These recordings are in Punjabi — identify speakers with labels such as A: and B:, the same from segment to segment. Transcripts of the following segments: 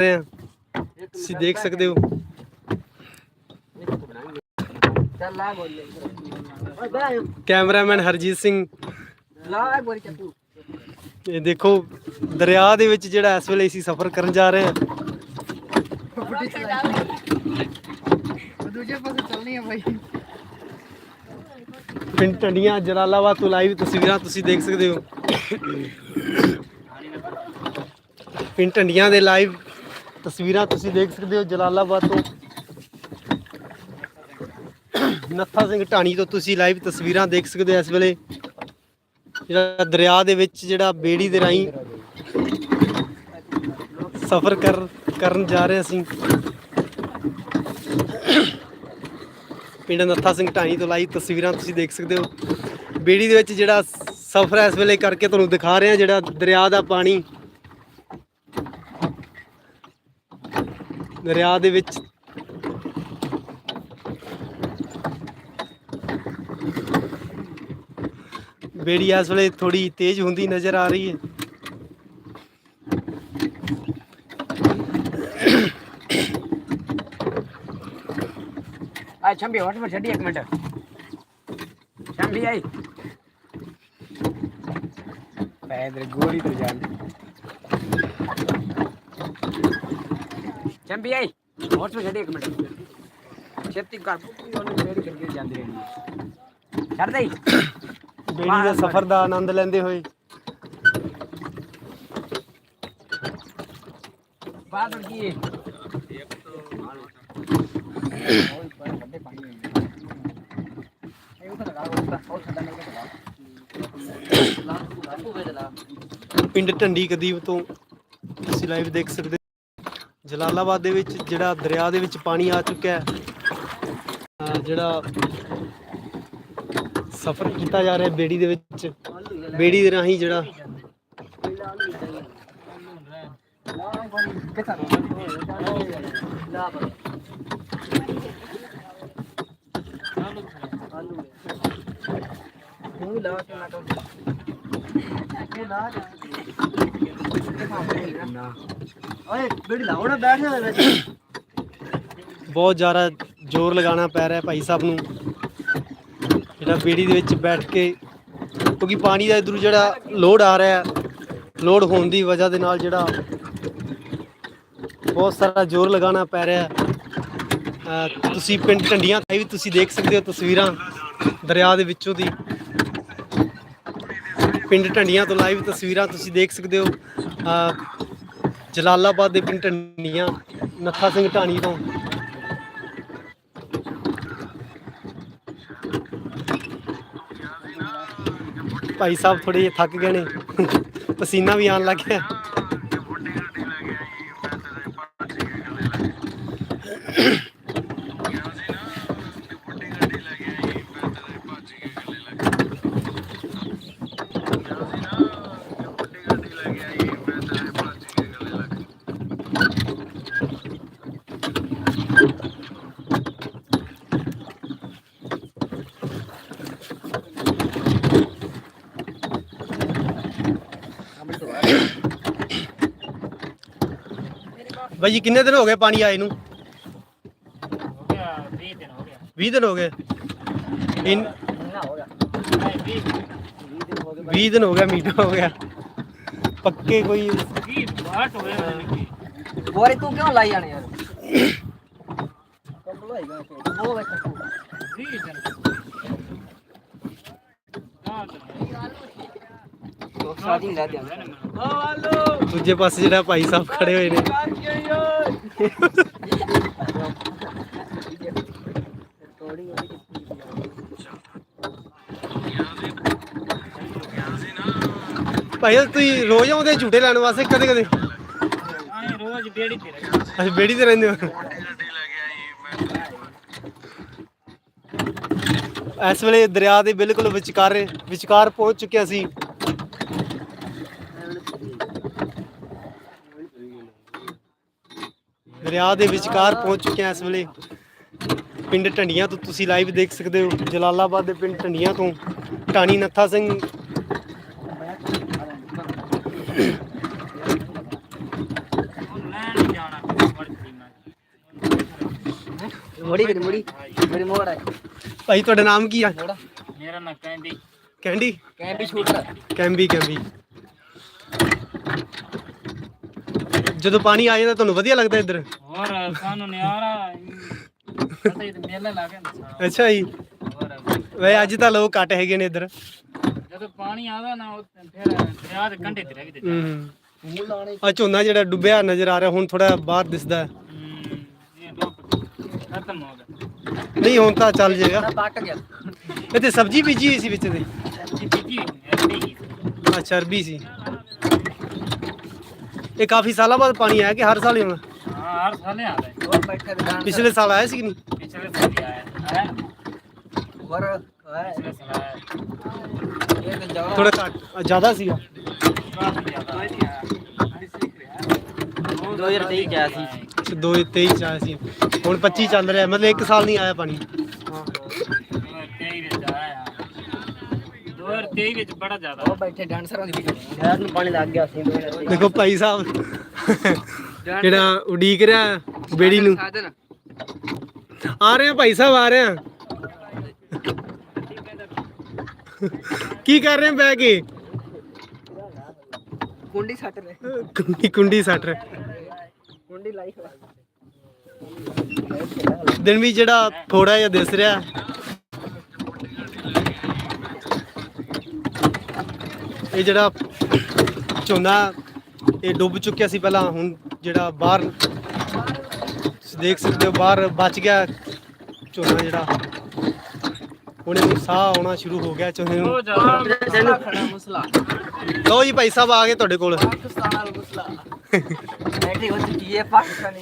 A: ਰਹੇ ਹਾਂ ਤੁਸੀਂ ਦੇਖ ਸਕਦੇ ਹੋ। ਕੈਮਰਾਮੈਨ ਹਰਜੀਤ ਸਿੰਘ। ਇਹ ਦੇਖੋ, ਦਰਿਆ ਦੇ ਵਿੱਚ ਜਿਹੜਾ ਇਸ ਵੇਲੇ ਅਸੀਂ ਸਫ਼ਰ ਕਰਨ ਜਾ ਰਹੇ ਹਾਂ।
B: ਦੂਜੇ ਪਾਸੇ ਚੱਲਣੀ ਆ ਬਾਈ
A: ਪਿੰਡ ਟੰਡੀਆਂ, ਜਲਾਲਾਬਾਦ ਤੋਂ ਲਾਈਵ ਤਸਵੀਰਾਂ ਤੁਸੀਂ ਦੇਖ ਸਕਦੇ ਹੋ। ਪਿੰਡ ਟੰਡੀਆਂ ਦੇ ਲਾਈਵ ਤਸਵੀਰਾਂ ਤੁਸੀਂ ਦੇਖ ਸਕਦੇ ਹੋ ਜਲਾਲਾਬਾਦ ਤੋਂ। ਨੱਥਾ ਸਿੰਘ ਢਾਣੀ ਤੋਂ ਤੁਸੀਂ ਲਾਈਵ ਤਸਵੀਰਾਂ ਦੇਖ ਸਕਦੇ ਹੋ ਇਸ ਵੇਲੇ। ਜਿਹੜਾ ਦਰਿਆ ਦੇ ਵਿੱਚ ਜਿਹੜਾ ਬੇੜੀ ਦੇ ਰਾਹੀਂ ਸਫ਼ਰ ਕਰ, ਕਰਨ ਜਾ ਰਹੇ ਅਸੀਂ। ਪਿੰਡ ਨੱਥਾ ਸਿੰਘ ਢਾਣੀ ਤੋਂ ਲਾਈਵ ਤਸਵੀਰਾਂ ਤੁਸੀਂ ਦੇਖ ਸਕਦੇ ਹੋ। ਬੇੜੀ ਦੇ ਵਿੱਚ ਜਿਹੜਾ ਸਫ਼ਰ ਇਸ ਵੇਲੇ ਕਰਕੇ ਤੁਹਾਨੂੰ ਦਿਖਾ ਰਹੇ ਹਾਂ ਜਿਹੜਾ ਦਰਿਆ ਦਾ ਪਾਣੀ ਦਰਿਆ ਦੇ ਵਿੱਚ। ਬੇੜੀ ਇਸ ਵੇਲੇ ਥੋੜੀ ਤੇਜ਼ ਹੁੰਦੀ ਨਜ਼ਰ ਆ ਰਹੀ ਹੈ।
B: ਆ ਛੰਬੀ ਹਟ ਮੈਂ ਛੱਡੀ ਇੱਕ ਮਿੰਟ। ਛੰਬੀ ਆਈ। ਪੈਦਰ ਗੋਲੀ ਤੇ ਜਾਣ ਛੰਬੀ ਆਈ। ਹਟ ਮੈਂ ਛੱਡੀ ਇੱਕ ਮਿੰਟ। ਛੇਤੀ ਕਰ। ਪੁੱਤੀ ਉਹਨੇ ਮੇਰੀ ਕਰਕੇ ਜਾਂਦੀ ਰਹਿੰਦੀ। ਛੱਡ ਦੇ।
A: ਬੇੜੀ ਦੇ ਸਫ਼ਰ ਦਾ ਆਨੰਦ ਲੈਂਦੇ ਹੋਏ।
B: ਬਾਹਰ ਕੀ
A: ਪਿੰਡ ਢੰਡੀ ਕਦੀਬ ਤੋਂ ਤੁਸੀਂ ਲਾਈਵ ਦੇਖ ਸਕਦੇ ਜਲਾਲਾਬਾਦ ਦੇ ਵਿੱਚ ਜਿਹੜਾ ਦਰਿਆ ਦੇ ਵਿੱਚ ਪਾਣੀ ਆ ਚੁੱਕਿਆ ਹੈ ਜਿਹੜਾ ਸਫ਼ਰ ਕੀਤਾ ਜਾ ਰਿਹਾ ਬੇੜੀ ਦੇ ਵਿੱਚ, ਬੇੜੀ ਦੇ ਰਾਹੀਂ ਜਿਹੜਾ
B: ਓਏ ਬੇੜੀ ਲਾਉਣਾ ਬੈਠ ਜਾ ਵਿੱਚ।
A: ਬਹੁਤ ਜ਼ਿਆਦਾ ਜ਼ੋਰ ਲਗਾਉਣਾ ਪੈ ਰਿਹਾ ਭਾਈ ਸਾਹਿਬ ਨੂੰ। ਜਿਹੜਾ ਬੇੜੀ ਦੇ ਵਿੱਚ ਬੈਠ ਕੇ ਕਿਉਂਕਿ ਪਾਣੀ ਦਾ ਇਧਰੋਂ ਜਿਹੜਾ ਲੋਡ ਆ ਰਿਹਾ ਲੋਡ ਹੋਣ ਦੀ ਵਜ੍ਹਾ ਦੇ ਨਾਲ ਜਿਹੜਾ ਬਹੁਤ ਸਾਰਾ ਜ਼ੋਰ ਲਗਾਉਣਾ ਪੈ ਰਿਹਾ। ਤੁਸੀਂ ਪਿੰਡ ਢੰਡੀਆਂ ਤੇ ਵੀ ਤੁਸੀਂ ਦੇਖ ਸਕਦੇ ਹੋ ਤਸਵੀਰਾਂ ਦਰਿਆ ਦੇ ਵਿੱਚੋਂ ਦੀ। ਪਿੰਡ ਢੰਡੀਆਂ ਤੋਂ ਲਾਈਵ ਤਸਵੀਰਾਂ ਤੁਸੀਂ ਦੇਖ ਸਕਦੇ ਹੋ। ਜਲਾਲਾਬਾਦ ਦੇ ਪਿੰਡ ਢੰਡੀਆਂ ਨੱਥਾ ਸਿੰਘ ਢਾਣੀ ਤੋਂ। ਭਾਈ ਸਾਹਿਬ ਥੋੜੇ ਜਿਹੇ ਥੱਕ ਗਏ ਨੇ। ਪਸੀਨਾ ਵੀ ਆਉਣ ਲੱਗ ਗਿਆ। ਭਾਈ ਜੀ ਕਿੰਨੇ ਦਿਨ ਹੋ ਗਏ ਪਾਣੀ ਆਏ ਨੂੰ?
B: ਹੋ ਗਿਆ 20 ਦਿਨ ਹੋ ਗਿਆ।
A: 20 ਦਿਨ ਹੋ ਗਏ। ਇਨ
B: ਨਾ ਹੋ ਗਿਆ।
A: 20 ਦਿਨ ਹੋ ਗਿਆ ਮੀਟਰ ਹੋ ਗਿਆ। ਪੱਕੇ ਕੋਈ
B: 20 ਬਾਟ ਹੋ ਗਿਆ ਬੋਰੇ ਤੂੰ ਕਿਉਂ ਲਾਈ ਜਾਣੇ ਯਾਰ ਕੰਮ ਲਾਈ ਗਾ ਉਹ ਵੇਖ ਤੂੰ 20 ਦਿਨ ਸਾਡੀ ਲੈ ਦਿਆਂ
A: ਦੂਜੇ ਪਾਸੇ ਜਿਹੜਾ ਭਾਈ ਸਾਹਿਬ ਖੜੇ ਹੋਏ ਨੇ। ਭਾਈ ਤੁਸੀਂ ਰੋਜ਼ ਆਉਂਦੇ ਝੂਟੇ ਲੈਣ ਵਾਸਤੇ ਕਦੇ ਕਦੇ?
B: ਆਏ ਰੋਜ਼ ਬੇੜੀ ਤੇ ਰਹਿ
A: ਅੱਛਾ ਬੇੜੀ ਤੇ ਰਹਿੰਦੇ ਹੋ? ਇਸ ਵੇਲੇ ਦਰਿਆ ਦੇ ਬਿਲਕੁਲ ਵਿਚਕਾਰ ਵਿਚਕਾਰ ਪਹੁੰਚ ਚੁੱਕਿਆ ਸੀ ਦਰਿਆ ਦੇ ਵਿਚਕਾਰ ਪਹੁੰਚ ਚੁੱਕੇ ਹਾਂ ਇਸ ਵੇਲੇ। ਪਿੰਡ ਢੰਡੀਆਂ ਤੋਂ ਤੁਸੀਂ ਲਾਈਵ ਦੇਖ ਸਕਦੇ ਹੋ ਜਲਾਲਾਬਾਦ ਦੇ ਪਿੰਡ ਟੰਡੀਆਂ ਤੋਂ। ਟਾਣੀ ਨੱਥਾ ਸਿੰਘ।
B: ਮੁੜੀ ਮੇਰੀ ਮੁੜੀ। ਮੇਰੀ ਮੋੜ ਹੈ
A: ਭਾਈ ਤੁਹਾਡਾ ਨਾਮ ਕੀ ਆ?
B: ਮੇਰਾ ਨਾਮ ਕੈਂਡੀ।
A: ਕੈਂਡੀ?
B: ਕੈਂਡੀ ਸ਼ੂਟਰ
A: ਕੈਂਬੀ ਕੈਂਬੀ ਜਦੋਂ ਪਾਣੀ ਆ ਜਾਂਦਾ ਤੁਹਾਨੂੰ ਵਧੀਆ ਲੱਗਦਾ ਇੱਧਰ?
B: ਹੋਰ ਸਾਨੂੰ ਨਿਆਰਾ ਪਤਾ ਹੀ ਤੇ ਮੇਲਾ ਲਾ ਕੇ ਹੁੰਦਾ
A: ਅੱਛਾ ਜੀ।
B: ਹੋਰ
A: ਵੇ ਅੱਜ ਤਾਂ ਲੋਕ ਘੱਟ ਹੈਗੇ ਨੇ ਇੱਧਰ।
B: ਜਦੋਂ ਪਾਣੀ ਆਦਾ ਨਾ ਉਹ ਫਿਰ ਦਰਿਆ ਦੇ ਕੰਢੇ ਤੇ ਰਹਿ ਗਏ
A: ਹੂੰ। ਆ ਝੋਨਾ ਜਿਹੜਾ ਡੁੱਬਿਆ ਨਜ਼ਰ ਆ ਰਿਹਾ ਹੁਣ ਥੋੜਾ ਬਾਹਰ ਦਿਸਦਾ ਹੈ।
B: ਇਹ ਡੁੱਬ ਖਤਮ ਹੋ ਗਿਆ
A: ਨਹੀਂ ਹੁਣ ਤਾਂ ਚੱਲ ਜਾਏਗਾ।
B: ਗਿਆ।
A: ਇੱਥੇ ਸਬਜ਼ੀ ਬੀਜੀ ਹੋਈ ਸੀ ਵਿੱਚ ਦੇ?
B: ਬੀਜੀ
A: ਅੱਛਾ ਅਰਬੀ ਸੀ। ਇਹ ਕਾਫੀ ਸਾਲਾਂ ਬਾਅਦ ਪਾਣੀ ਆਇਆ ਕਿ ਹਰ ਸਾਲ ਹੀ ਆਉਂਦਾ
B: ਹਾਂ ਹਰ ਸਾਲੇ ਆਦਾ ਉਹ ਬੈਠੇ ਦੁਕਾਨ
A: ਪਿਛਲੇ ਸਾਲ ਆਇਆ ਸੀ ਕਿ ਨਹੀਂ?
B: ਪਿਛਲੇ ਸਾਲ ਹੀ ਆਇਆ। ਹੈ ਹੋਰ ਪਿਛਲੇ ਸਾਲ ਆਇਆ। ਇਹ ਤਾਂ ਜਵਾ
A: ਥੋੜਾ ਘੱਟ ਜ਼ਿਆਦਾ ਸੀਗਾ।
B: ਜ਼ਿਆਦਾ ਆਇਆ। 2023 ਚ ਆਇਆ ਸੀ।
A: ਅੱਛਾ, ਦੋ 23 ਚ ਆਇਆ ਸੀ। ਹੁਣ 25 ਚੱਲ ਰਿਹਾ। ਮਤਲਬ ਇੱਕ ਸਾਲ ਨਹੀਂ ਆਇਆ ਪਾਣੀ।
B: 2023 ਵਿੱਚ ਆਇਆ। 2023 ਵਿੱਚ ਬੜਾ ਜ਼ਿਆਦਾ। ਉਹ ਬੈਠੇ ਡਾਂਸਰਾਂ ਦੀ ਵੀਡੀਓ ਸ਼ਹਿਰ ਨੂੰ ਪਾਣੀ ਲੱਗ ਗਿਆ ਸੀ।
A: ਦੇਖੋ ਭਾਈ ਸਾਹਿਬ। ਜਿਹੜਾ ਉਡੀਕ ਰਿਹਾ ਬੇੜੀ ਨੂੰ?
B: ਸਾਧਨ।
A: ਆ ਰਹੇ ਆ ਭਾਈ ਸਾਹਿਬ ਆ ਰਹੇ ਆ। ਕੀ ਕਰ ਰਹੇ ਬਹਿ ਕੇ?
B: ਕੁੰਡੀ ਸੱਟ ਲੈ
A: ਕੁੰਡੀ ਕੁੰਡੀ ਸੱਟ ਰਿਹਾ।
B: ਕੁੰਡੀ ਲਾਈ
A: ਦਿਨ ਵੀ ਜਿਹੜਾ ਥੋੜਾ ਜਿਹਾ ਦਿਸ ਰਿਹਾ। ਇਹ ਜਿਹੜਾ ਝੋਨਾ ਇਹ ਡੁੱਬ ਚੁੱਕਿਆ ਸੀ ਪਹਿਲਾਂ ਹੁਣ ਜਿਹੜਾ ਬਾਹਰ ਤੁਸੀਂ ਦੇਖ ਸਕਦੇ ਹੋ ਬਾਹਰ ਬਚ ਗਿਆ ਝੋਨਾ ਜਿਹੜਾ। ਹੁਣ ਇਹਨੂੰ ਸਾਹ ਆਉਣਾ ਸ਼ੁਰੂ ਹੋ ਗਿਆ ਝੋਨੇ ਨੂੰ। ਲਓ ਜੀ ਭਾਈ ਸਾਹਿਬ ਆ ਗਏ ਤੁਹਾਡੇ ਕੋਲ।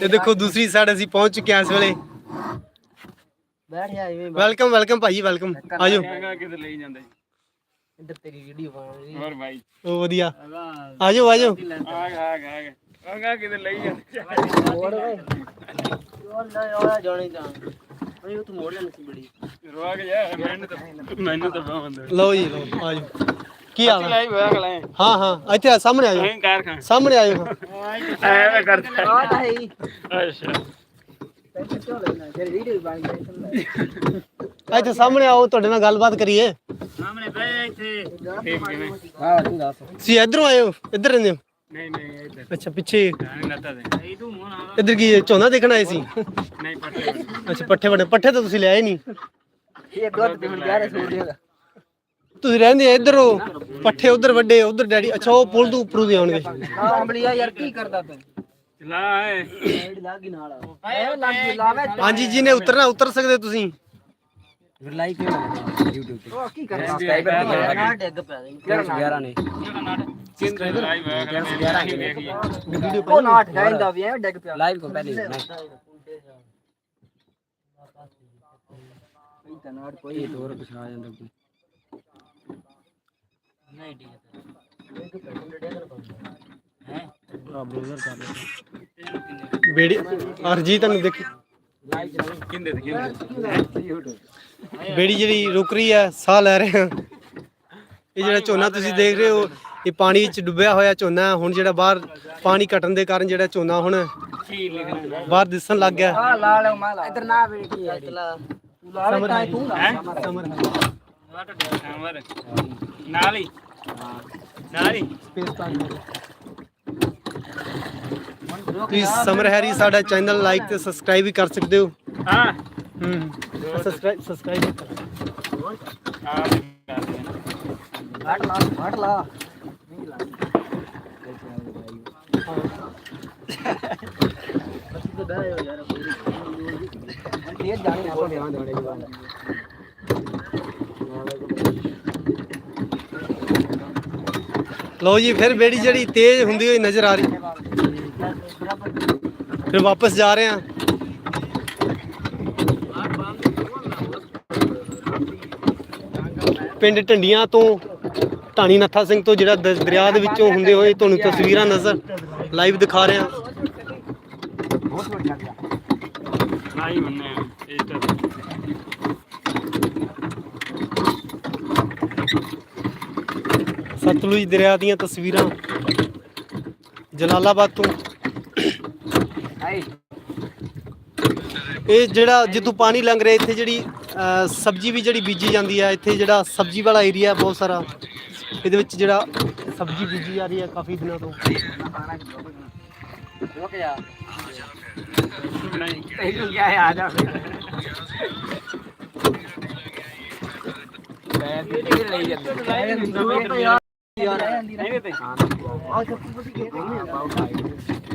A: ਤੇ ਦੇਖੋ ਦੂਸਰੀ ਸਾਈਡ ਅਸੀਂ ਪਹੁੰਚ ਚੁੱਕੇ ਹਾਂ ਇਸ ਵੇਲੇ।
B: ਬੈਠ ਜਾ ਇਵੇਂ
A: ਵੈਲਕਮ ਵੈਲਕਮ ਭਾਈ ਵੈਲਕਮ ਆਜੋ
B: ਕਿਤੇ ਲਈ ਜਾਂਦੇ ਇੱਧਰ ਤੇਰੀ ਵੀਡੀਓ ਬਣ ਰਹੀ
C: ਹੋਰ ਭਾਈ।
A: ਉਹ ਵਧੀਆ।
C: ਆ
A: ਆਜੋ ਆਜੋ।
C: ਆ ਗਾ ਆ ਗਾ ਕਿਤੇ ਲਈ ਜਾਂਦੇ
B: ਹੋਰ ਓਏ। ਹੋਰ ਨਾ ਆਇਆ ਜਾਣੀ ਤਾਂ ਅਈ ਉਹ ਤੂੰ ਮੋੜ ਲੈਣੀ ਸੀ ਬੜੀ
C: ਰਵਾ ਕੇ ਜਾ ਮੈਨੂੰ ਤਾਂ ਮੈਨੂੰ ਤਾਂ ਬਾਵੰਦ
A: ਲਓ ਜੀ ਲਓ ਆਜੋ ਕੀ ਹਾਲ ਹੈ?
C: ਲਾਈ ਹੋਇਆ ਗਲੇ
A: ਹਾਂ ਹਾਂ ਇੱਥੇ ਆ, ਸਾਹਮਣੇ
C: ਕਾਰ ਖਾਂ
A: ਸਾਹਮਣੇ ਆਜੋ
C: ਐਵੇਂ ਕਰਦਾ
B: ਆ ਤਾਂ ਹੈ ਹੀ
C: ਅੱਛਾ
B: ਪੈਸੇ ਕਿਉਂ ਲੈਣਾ ਤੇਰੀ ਵੀਡੀਓ ਬਣ ਗਈ ਸੁਣ
A: ਇੱਥੇ ਸਾਹਮਣੇ ਆਓ ਤੁਹਾਡੇ ਨਾਲ ਗੱਲਬਾਤ ਕਰੀਏ।
B: ਸਾਹਮਣੇ ਬੈ ਇੱਥੇ।
C: ਠੀਕ ਕਿਵੇਂ
B: ਹਾਂ ਤੂੰ ਦੱਸ
A: ਤੁਸੀਂ ਇਧਰੋਂ ਆਏ ਹੋ ਇੱਧਰ ਰਹਿੰਦੇ ਹੋ।
C: ਨਹੀਂ ਨਹੀਂ ਇੱਧਰ।
A: ਅੱਛਾ ਪਿੱਛੇ।
C: ਨਹੀਂ ਨਤਾ ਦੇ।
B: ਇਹ ਤੂੰ ਮੋਨ ਆ
A: ਇੱਧਰ ਕੀ ਹੈ? ਝੋਨਾ ਦੇਖਣ ਆਏ ਸੀ?
C: ਨਹੀਂ ਪੱਟੇ
A: ਅੱਛਾ ਪੱਠੇ ਬਣੇ ਪੱਠੇ ਤਾਂ ਤੁਸੀਂ ਲਿਆਏ ਨਹੀਂ।
B: ਇਹ ਦੁੱਧ ਤੇ ਹੁਣ ਗਿਆ ਰੇ ਸੂਟ ਦੇਗਾ
A: ਤੁਸੀਂ ਰਹਿੰਦੇ ਆ ਇੱਧਰ? ਹੋ ਪੱਠੇ ਉਧਰ ਵੱਡੇ ਉਧਰ ਡੈਡੀ। ਅੱਛਾ ਉਹ ਪੁਲ ਤੋਂ ਉੱਪਰੋਂ ਦੇ ਆਉਣਗੇ।
B: ਹਾਂ ਅੰਬਲੀਆ ਯਾਰ ਕੀ ਕਰਦਾ ਤੂੰ?
C: ਲਾ ਏ
B: ਸਾਈਡ ਲੱਗੀ ਨਾਲ ਲੱਗੀ ਲਾਵੇ।
A: ਹਾਂਜੀ ਜਿਹਨੇ ਉਤਰਨਾ ਉਤਰ ਸਕਦੇ ਤੁਸੀਂ।
B: ਫਿਰ ਲਾਈਕ ਕਿਉਂ YouTube ਤੇ। ਉਹ ਕੀ ਕਰਦਾ ਸਬਸਕ੍ਰਾਈਬਰ ਨਹੀਂ ਨਾ ਡਿੱਗ ਪਿਆ 11 ਨੇ
C: ਕਿੰਦ ਲਾਈ ਹੋਇਆ ਗਲੇ ਨਹੀਂ ਵੇਖੀ
A: ਵੀਡੀਓ
B: ਉਹ ਨਾ ਠਾਇੰਦਾ ਵੀ ਐ ਡਿੱਗ ਪਿਆ। ਲਾਈਵ ਕੋ ਪਹਿਲੇ ਨਹੀਂ। ਤਾਂ ਨਾੜ ਕੋਈ ਹੋਰ ਆ ਜਾਂਦਾ ਕੋਈ। ਨਹੀਂ ਡਿੱਗ ਹੈ? ਆ ਬਲੂਜ਼ਰ ਕਰ
A: ਬੇੜੀ ਅਰਜੀ ਤੁਹਾਨੂੰ ਦੇਖੀ।
C: ਕਿੰਦੇ ਤੇ ਕਿੰਦੇ?
B: YouTube
A: ਬੇੜੀ ਜਿਹੜੀ ਰੁਕ ਰਹੀ ਹੈ ਸਾਹ ਲੈ ਰਹੇ ਹਾਂ ਇਹ ਜਿਹੜਾ ਝੋਨਾ ਤੁਸੀਂ ਦੇਖ ਰਹੇ ਹੋ ਇਹ ਪਾਣੀ ਵਿੱਚ ਡੁੱਬਿਆ ਹੋਇਆ ਝੋਨਾ। ਹੁਣ ਜਿਹੜਾ ਬਾਹਰ ਪਾਣੀ ਘਟਣ ਦੇ ਕਾਰਨ ਜਿਹੜਾ ਝੋਨਾ ਹੁਣ ਬਾਹਰ ਦਿਸਣ ਲੱਗ ਗਿਆ।
B: ਆ ਲਾ ਲੈ ਮਾਲਾ ਇਧਰ ਨਾ ਬੇਟੀ ਹੈ ਤੂੰ ਲਾ ਲੈ ਤਾਂ ਤੂੰ ਲਾ
A: ਸਮਰ
C: ਕਮਰ ਨਾਲ ਹੀ। ਨਾਲ ਹੀ।
A: ਸਪੇਸ ਤੁਸੀਂ ਸਮਰ ਹੈਰੀ ਸਾਡਾ ਚੈਨਲ ਲਾਈਕ ਤੇ ਸਬਸਕ੍ਰਾਈਬ ਵੀ ਕਰ ਸਕਦੇ ਹੋ।
C: ਹਾਂ।
A: ਹੂੰ ਸਬਸਕ੍ਰਾਈਬ ਸਬਸਕ੍ਰਾਈਬ
C: ਆ
B: ਹਟ ਲਾ ਹਟ ਲਾ ਤੇਜ਼ ਜਾਣੀ ਨਾ ਕੋਈ ਧਿਆਨ ਦੇਣੇ ਦੀ ਗੱਲ
A: ਲਓ ਜੀ, ਫਿਰ ਬੇੜੀ ਜਿਹੜੀ ਤੇਜ਼ ਹੁੰਦੀ ਹੋਈ ਨਜ਼ਰ ਆ ਰਹੀ। ਫਿਰ ਵਾਪਸ ਜਾ ਰਹੇ ਹਾਂ। ਪਿੰਡ ਢੰਡੀਆਂ ਤੋਂ ਢਾਣੀ ਨੱਥਾ ਸਿੰਘ ਤੋਂ ਜਿਹੜਾ ਦ- ਦਰਿਆ ਦੇ ਵਿੱਚੋਂ ਹੁੰਦੇ ਹੋਏ ਤੁਹਾਨੂੰ ਤਸਵੀਰਾਂ ਨਜ਼ਰ ਲਾਈਵ ਦਿਖਾ ਰਹੇ। ਹਾਂ
C: ਆਈ ਮੰਨੇ ਇਹ ਤਾਂ।
A: ਸਤਲੁਜ ਦਰਿਆ ਦੀਆਂ ਤਸਵੀਰਾਂ ਜਲਾਲਾਬਾਦ ਤੋਂ। ਇਹ ਜਿਹੜਾ ਜਿੱਥੋਂ ਪਾਣੀ ਲੰਘ ਰਿਹਾ ਇੱਥੇ ਜਿਹੜੀ ਸਬਜ਼ੀ ਵੀ ਜਿਹੜੀ ਬੀਜੀ ਜਾਂਦੀ ਹੈ ਇੱਥੇ ਜਿਹੜਾ ਸਬਜ਼ੀ ਵਾਲਾ ਏਰੀਆ ਬਹੁਤ ਸਾਰਾ, ਇਹਦੇ ਵਿੱਚ ਜਿਹੜਾ ਸਬਜ਼ੀ ਬੀਜੀ ਜਾ ਰਹੀ ਹੈ ਕਾਫੀ ਦਿਨਾਂ ਤੋਂ।
B: ਰੁਕ ਜਾ
C: ਨਹੀਂ
B: ਤੈਨੂੰ ਕਿਹਾ ਆ ਜਾ ਮੈਂ ਤੇ ਲਈ ਜਾਂਦੇ
C: ਨਹੀਂ ਤੇ
B: ਆ ਸਭ ਕੁਝ ਕੀ ਹੈ ਬਹੁਤ ਆਈ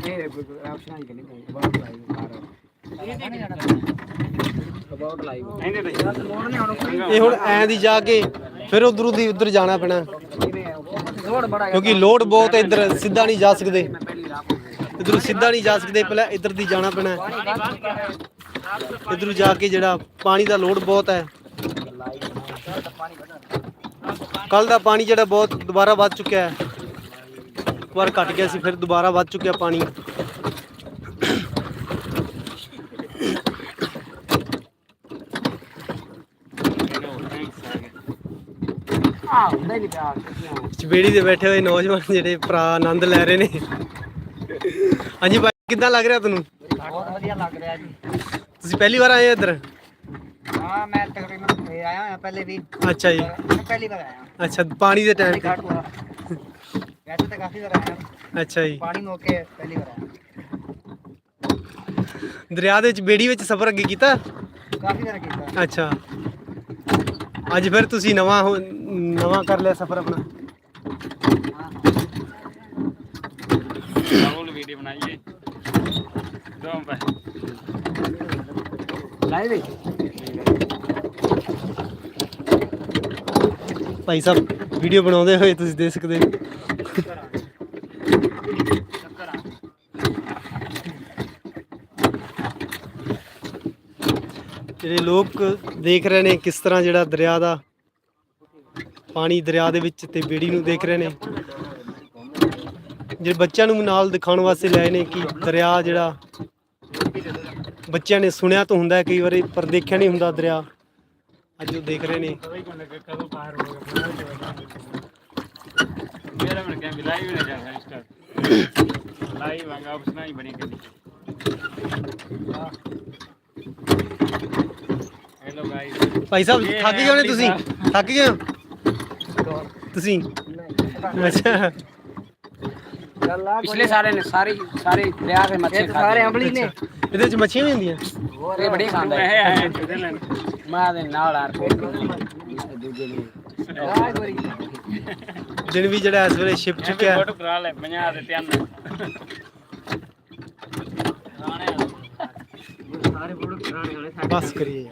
B: ਇਹ ਆਪਸ਼ਨ ਹੀ ਕਰਨੀ
C: ਨਹੀਂ ਤੇ
B: ਮੋੜ ਨਹੀਂ ਹੁਣ
A: ਇਹ ਹੁਣ ਐਂ ਦੀ ਜਾ ਕੇ ਫਿਰ ਉਧਰੋਂ ਦੀ ਉਧਰ ਜਾਣਾ ਪੈਣਾ। ਕਿਉਂਕਿ ਲੋਡ ਬਹੁਤ ਇੱਧਰ ਸਿੱਧਾ ਨਹੀਂ ਜਾ ਸਕਦੇ। ਇਧਰੋਂ ਸਿੱਧਾ ਨਹੀਂ ਜਾ ਸਕਦੇ, ਪਹਿਲਾਂ ਇੱਧਰ ਦੀ ਜਾਣਾ ਪੈਣਾ।
B: ਪਾਣੀ
A: ਇਧਰੋਂ ਜਾ ਕੇ ਜਿਹੜਾ ਪਾਣੀ ਦਾ ਲੋਡ ਬਹੁਤ ਹੈ।
B: ਪਾਣੀ
A: ਕੱਲ ਦਾ ਪਾਣੀ ਜਿਹੜਾ ਬਹੁਤ ਦੁਬਾਰਾ ਵੱਧ ਚੁੱਕਿਆ ਹੈ। ਇੱਕ ਵਾਰ ਘਟ ਗਿਆ ਸੀ, ਫਿਰ ਦੁਬਾਰਾ ਵੱਧ ਚੁੱਕਿਆ ਪਾਣੀ।
B: ਆ ਹੁੰਦਾ ਹੀ ਨਹੀਂ ਪਿਆ
A: ਚਬੇੜੀ ਦੇ ਬੈਠੇ ਹੋਏ ਨੌਜਵਾਨ ਜਿਹੜੇ ਭਰਾ ਆਨੰਦ ਲੈ ਰਹੇ ਨੇ। ਹਾਂਜੀ ਭਾਈ ਕਿੱਦਾਂ ਲੱਗ ਰਿਹਾ ਤੁਹਾਨੂੰ?
B: ਬਹੁਤ ਵਧੀਆ ਲੱਗ ਰਿਹਾ ਜੀ।
A: ਤੁਸੀਂ ਪਹਿਲੀ ਵਾਰ ਆਏ ਇੱਧਰ?
B: ਹਾਂ ਮੈਂ ਤਕਰੀਬਨ ਆਇਆ ਹਾਂ ਪਹਿਲੇ ਵੀ।
A: ਅੱਛਾ ਜੀ।
B: ਮੈਂ ਪਹਿਲੀ ਵਾਰ ਆਇਆ।
A: ਅੱਛਾ ਪਾਣੀ ਦੇ ਟਾਈਮ
B: ਘਾਟ ਹੋਇਆ। ਵੈਸੇ ਤਾਂ ਕਾਫੀ ਵਾਰ ਆਇਆ
A: ਅੱਛਾ ਜੀ।
B: ਪਾਣੀ ਮੌਕੇ ਪਹਿਲੀ ਵਾਰ ਆਇਆ।
A: ਦਰਿਆ ਦੇ ਵਿੱਚ ਬੇੜੀ ਵਿੱਚ ਸਫ਼ਰ ਅੱਗੇ ਕੀਤਾ?
B: ਕਾਫੀ ਵਾਰ ਕੀਤਾ।
A: ਅੱਛਾ। ਅੱਜ ਫਿਰ ਤੁਸੀਂ ਨਵਾਂ ਹੋ- ਨਵਾਂ ਕਰ ਲਿਆ ਸਫ਼ਰ ਆਪਣਾ।
C: ਰਾਹੁਲ ਵੀਡੀਓ ਬਣਾਈਏ। ਦੋ ਪੈ
B: ਲਾਈਵ
A: ਭਾਈ ਸਾਹਿਬ ਵੀਡੀਓ ਬਣਾਉਂਦੇ ਹੋਏ ਤੁਸੀਂ ਦੇਖ ਸਕਦੇ ਹੋ। ਜਿਹੜੇ ਲੋਕ ਦੇਖ ਰਹੇ ਨੇ ਕਿਸ ਤਰ੍ਹਾਂ ਜਿਹੜਾ ਦਰਿਆ ਦਾ ਪਾਣੀ ਦਰਿਆ ਦੇ ਵਿੱਚ ਤੇ ਬੇੜੀ ਨੂੰ ਦੇਖ ਰਹੇ ਨੇ। ਜਿਹੜੇ ਬੱਚਿਆਂ ਨੂੰ ਨਾਲ ਦਿਖਾਉਣ ਵਾਸਤੇ ਲਿਆਏ ਨੇ ਕਿ ਦਰਿਆ ਜਿਹੜਾ ਬੱਚਿਆਂ ਨੇ ਸੁਣਿਆ ਤਾਂ ਹੁੰਦਾ ਕਈ ਵਾਰੀ ਪਰ ਦੇਖਿਆ ਨਹੀਂ ਹੁੰਦਾ ਦਰਿਆ। ਅੱਜ ਉਹ ਦੇਖ ਰਹੇ ਨੇ।
C: ਮੇਰਾ ਮਨ ਕਹਿੰਦਾ ਲਾਈਵ ਨਹੀਂ ਜਾ ਸਟਾਰਟ ਲਾਈਵ ਆਗਾ ਆਪਸ਼ਨ ਹੀ ਬਣੀ ਕਰੀ ਹੈਲੋ ਗਾਇਸ
A: ਭਾਈ ਸਾਹਿਬ, ਥੱਕ
C: ਹੈ
A: ਗਏ ਹੋਣੇ ਤੁਸੀਂ? ਥੱਕ ਗਏ ਹੋ? ਤੁਸੀਂ? ਅੱਛਾ।
B: ਪਿਛਲੇ ਸਾਰੇ ਨੇ ਸਾਰੇ ਸਾਰੇ ਦਰਿਆ ਦੇ ਮੱਛੀ ਸਾਰੇ ਅੰਬਲੀ ਨੇ।
A: ਇਹਦੇ ਵਿੱਚ ਮੱਛੀਆਂ ਵੀ ਹੁੰਦੀਆਂ?
B: ਇਹ ਬੜੀ ਖਾਂਦਾ ਹੈ। ਮੈਂ ਦੇ ਨਾਲ ਆ ਦੂਜੇ ਨੇ
A: ਦਿਨ ਵੀ ਜਿਹੜਾ ਇਸ ਵੇਲੇ ਛਿਪ ਚੁੱਕਿਆ। ਹੈ
C: ਫੋਟੋ ਕਰਾ ਲੈ 50 ਦੇ ਧਿਆਨ
B: ਸਾਰੇ ਫੋਟੋ ਕਰਾਣੇ ਵਾਲੇ
A: ਬਸ ਕਰੀਏ